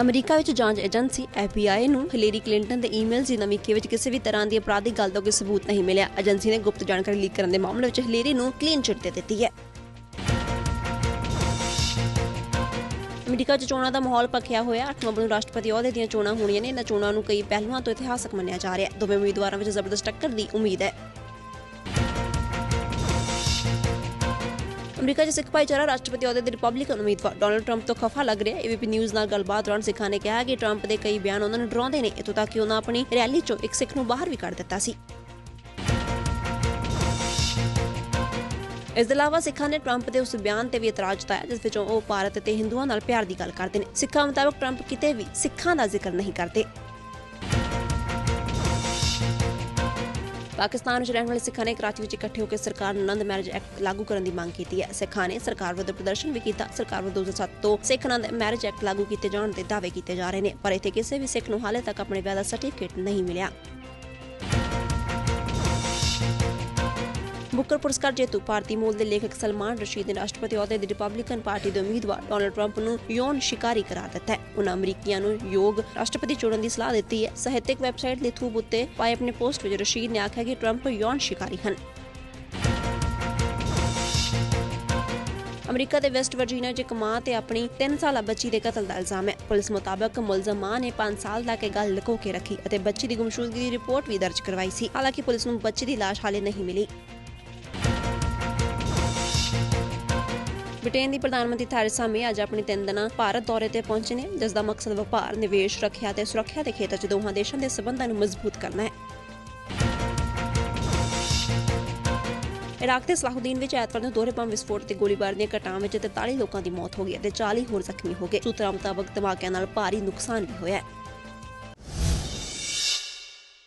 America ਵਿੱਚ ਜਾਂਚ agency FBI ਨੂੰ ਹਿਲੇਰੀ ਕਲਿੰਟਨ ਦੇ ਈਮੇਲਜ਼ ਦੀ ਨਵੀਂ ਵਿੱਚ ਕਿਸੇ ਵੀ ਤਰ੍ਹਾਂ ਦੀ ਅਪਰਾਧਿਕ ਗੱਲ ਦਾ ਕੋਈ ਸਬੂਤ ਨਹੀਂ ਮਿਲਿਆ। ਏਜੰਸੀ ਨੇ ਗੁਪਤ ਜਾਣਕਾਰੀ ਲੀਕ ਕਰਨ ਦੇ ਮਾਮਲੇ ਵਿੱਚ ਹਿਲੇਰੀ ਨੂੰ ਕਲੀਨ ਚਿੱਟ ਦੇ ਦਿੱਤੀ ਹੈ। ਅਮਰੀਕਾ 'ਚ ਚੋਣਾਂ ਦਾ ਮਾਹੌਲ ਪੱਕਿਆ ਹੋਇਆ। 8 ਨਵੰਬਰ ਨੂੰ ਰਾਸ਼ਟਰਪਤੀ ਅਹੁਦੇ ਦੀਆਂ ਚੋਣਾਂ ਹੋਣੀਆਂ ਨੇ। ਇਹਨਾਂ ਚੋਣਾਂ ਨੂੰ ਕਈ ਪਹਿਲੂਆਂ ਤੋਂ ਇਤਿਹਾਸਕ ਮੰਨਿਆ ਜਾ ਰਿਹਾ ਹੈ। ਦੋਵੇਂ ਉਮੀਦਵਾਰਾਂ ਵਿੱਚ ਜ਼ਬਰਦਸਤ ਟੱਕਰ ਦੀ ਉਮੀਦ ਹੈ। ਅਮਰੀਕਾ 'ਚ ਸਿੱਖ ਭਾਈਚਾਰਾ, ਰਾਸ਼ਟਰਪਤੀ ਅਹੁਦੇ ਦੇ ਰਿਪਬਲਿਕਨ ਉਮੀਦਵਾਰ ਡੋਨਲਡ ਟਰੰਪ ਤੋਂ ਖਫਾ ਲੱਗ ਰਿਹਾ। ਹੈ ਏਬੀਪੀ ਨਿਊਜ਼ ਨਾਲ ਗੱਲਬਾਤ ਦੌਰਾਨ ਸਿੱਖਾਂ ਨੇ ਕਿਹਾ ਕਿ ਟਰੰਪ ਦੇ ਕਈ ਬਿਆਨ ਉਹਨਾਂ ਨੂੰ ਡਰਾਉਂਦੇ ਨੇ ਇਤੋਂ ਤੱਕ ਕਿ ਉਹਨਾਂ ਆਪਣੀ ਰੈਲੀ 'ਚੋਂ ਇੱਕ ਸਿੱਖ ਨੂੰ ਬਾਹਰ ਵੀ ਕੱਢ ਦਿੱਤਾ ਸੀ। ਇਸ ਦੇ ਇਲਾਵਾ ਸਿੱਖਾਂ ਨੇ ਟਰੰਪ ਦੇ ਉਸ ਬਿਆਨ ਤੇ ਵੀ ਇਤਰਾਜ਼ ਜਤਾਇਆ, ਜਿਸ ਵਿੱਚ ਉਹ ਭਾਰਤ ਅਤੇ ਹਿੰਦੂਆਂ ਨਾਲ ਪਿਆਰ ਦੀ ਗੱਲ ਕਰਦੇ ਨੇ। ਸਿੱਖਾਂ ਮੁਤਾਬਕ ਟਰੰਪ ਕਿਤੇ ਵੀ ਸਿੱਖਾਂ ਦਾ ਜ਼ਿਕਰ ਨਹੀਂ ਕਰਦੇ। ਪਾਕਿਸਤਾਨ ਵਿੱਚ ਰਹਿਣ ਵਾਲੇ ਸਿੱਖਾਂ ਨੇ ਕਰਾਚੀ ਵਿੱਚ ਇਕੱਠੇ ਹੋ ਕੇ ਸਰਕਾਰ ਨੂੰ ਆਨੰਦ ਮੈਰਿਜ ਐਕਟ ਲਾਗੂ ਕਰਨ ਦੀ ਮੰਗ ਕੀਤੀ ਹੈ। ਸਿੱਖਾਂ ਨੇ ਸਰਕਾਰ ਵਿਰੁੱਧ ਪ੍ਰਦਰਸ਼ਨ ਵੀ ਕੀਤਾ। ਸਰਕਾਰ ਵੱਲੋਂ 2007 ਤੋਂ ਸਿੱਖ ਆਨੰਦ ਮੈਰਿਜ ਐਕਟ ਲਾਗੂ ਕੀਤੇ ਜਾਣ ਦੇ ਦਾਅਵੇ ਕੀਤੇ ਜਾ ਰਹੇ ਨੇ। ਪਰ ਇੱਥੇ ਕਿਸੇ ਵੀ ਸਿੱਖ ਨੂੰ ਹਾਲੇ ਤੱਕ ਆਪਣੇ ਵਿਆਹ ਦਾ ਸਰਟੀਫਿਕੇਟ ਨਹੀਂ ਮਿਲਿਆ। ਬੁੱਕਰ ਪੁਰਸਕਾਰ ਜੇਤੂ ਭਾਰਤੀ ਮੂਲ ਦੇ ਲੇਖਕ ਸਲਮਾਨ ਰਸ਼ੀਦ ਨੇ ਰਾਸ਼ਟਰਪਤੀ ਅਹੁਦੇ ਦੀ ਰਿਪਬਲਿਕਨ ਪਾਰਟੀ ਦੇ ਉਮੀਦਵਾਰ ਡੋਨਲਡ ਟਰੰਪ ਨੂੰ ਯੌਨ ਸ਼ਿਕਾਰੀ ਕਰਾਰ ਦਿੱਤਾ ਹੈ। ਉਹਨਾਂ ਅਮਰੀਕੀਆਂ ਨੂੰ ਯੋਗ ਰਾਸ਼ਟਰਪਤੀ ਚੁਣਨ ਦੀ ਸਲਾਹ ਦਿੱਤੀ ਹੈ। ਸਾਹਿਤਿਕ ਵੈਬਸਾਈਟ ਲਿਥੂਬ ਉੱਤੇ ਪਾਏ ਆਪਣੇ ਪੋਸਟ ਵਿੱਚ ਰਸ਼ੀਦ ਨੇ ਆਖਿਆ ਕਿ ਟਰੰਪ ਯੌਨ ਸ਼ਿਕਾਰੀ ਹਨ। ਅਮਰੀਕਾ ਦੇ ਵੈਸਟ ਵਰਜੀਨੀਆ 'ਚ ਇੱਕ ਮਾਂ ਤੇ ਆਪਣੀ 3 ਸਾਲਾ ਬੱਚੀ ਦੇ ਕਤਲ ਦਾ ਇਲਜ਼ਾਮ ਹੈ। ਪੁਲਿਸ ਮੁਤਾਬਕ ਮੁਲਜ਼ਮ ਨੇ 5 ਸਾਲ ਤੱਕ ਇਹ ਗੱਲ ਲੁਕੋ ਕੇ ਰੱਖੀ ਅਤੇ ਬੱਚੀ ਦੀ ਗੁੰਮਸ਼ੁਦਗੀ ਦੀ ਰਿਪੋਰਟ ਵੀ ਦਰਜ ਕਰਵਾਈ ਸੀ। ਹਾਲਾਂਕਿ ਪੁਲਿਸ ਨੂੰ ਬੱਚੀ ਦੀ ਲਾਸ਼ ਹਾਲੇ ਨਹੀਂ ਮਿਲੀ। ਬ੍ਰਿਟੇਨ ਦੀ ਪ੍ਰਧਾਨ ਮੰਤਰੀ ਥੈਰੇਸਾ ਮੇ ਅੱਜ ਆਪਣੀ ਤਿੰਨ ਦਿਨਾਂ ਭਾਰਤ ਦੌਰੇ ਤੇ ਪਹੁੰਚੇ ਨੇ ਜਿਸ ਦਾ ਮਕਸਦ ਵਪਾਰ, ਨਿਵੇਸ਼, ਰੱਖਿਆ ਤੇ ਸੁਰੱਖਿਆ ਦੇ ਖੇਤਰ 'ਚ ਦੋਹਾਂ ਦੇਸ਼ਾਂ ਦੇ ਸਬੰਧਾਂ ਨੂੰ ਮਜ਼ਬੂਤ ਕਰਨਾ ਹੈ। ਇਰਾਕ ਦੇ ਸਲਾਹੁਦੀਨ ਵਿੱਚ ਐਤਵਾਰ ਨੂੰ ਦੋਹਰੇ ਬੰਬ ਵਿਸਫੋਟ ਤੇ ਗੋਲੀਬਾਰੀ ਦੀਆਂ ਘਟਨਾਵਾਂ ਵਿੱਚ 43 ਲੋਕਾਂ ਦੀ ਮੌਤ ਹੋ ਗਈ ਅਤੇ 40 ਹੋਰ ਜ਼ਖਮੀ ਹੋ ਗਏ ਸੂਤਰਾਂ ਮੁਤਾਬਕ ਧਮਾਕਿਆਂ ਨਾਲ ਭਾਰੀ ਨੁਕਸਾਨ ਵੀ ਹੋਇਆ ਹੈ